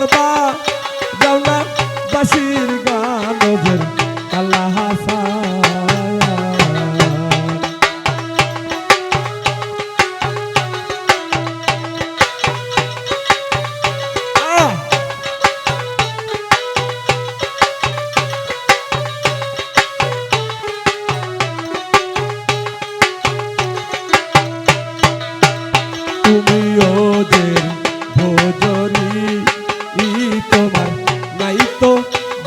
পারবা যাও না বাসির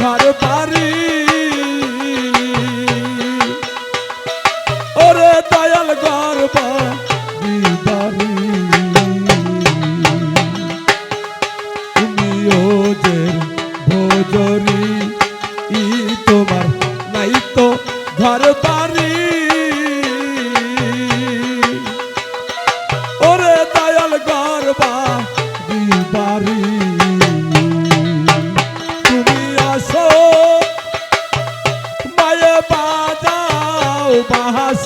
ঘর বাড়ি। ওরে দয়াল ঘর বাড়ি বাড়ি তুমি ওদের ভোজরি, ই তোমার নাই তো ঘর বাড়ি। ওরে দয়াল ঘর বাড়ি বাড়ি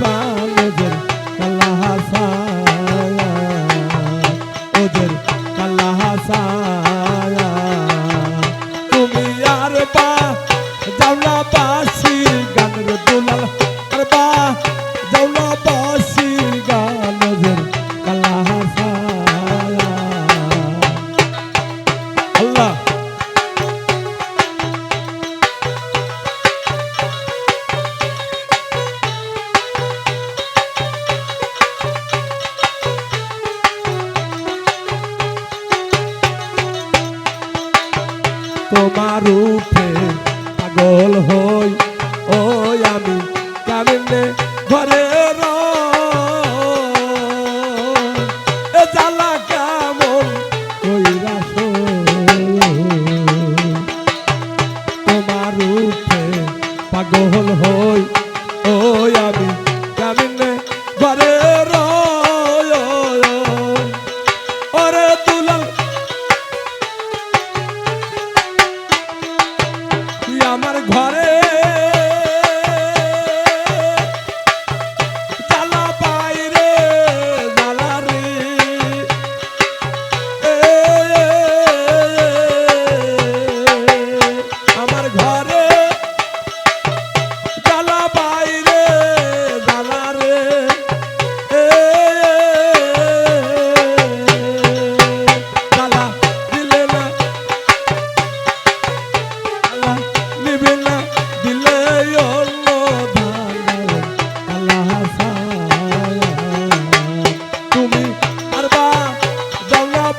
পা রূপে পাগল হই ওই আমি কামিনে ঘরে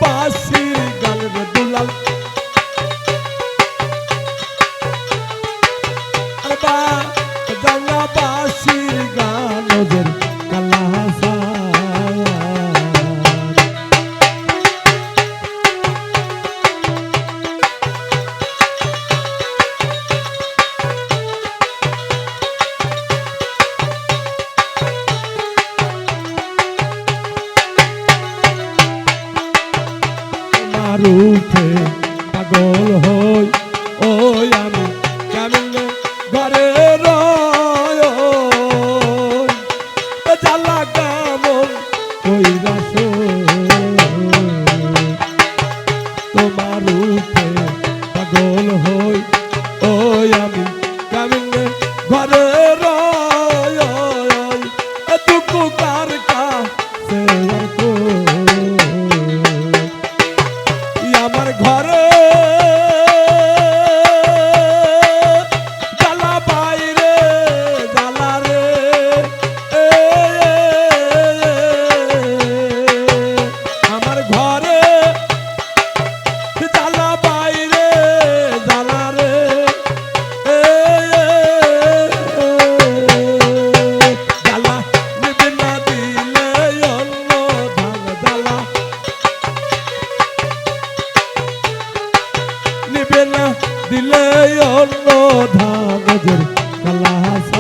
i passe না দিলে অন্য ধান কালা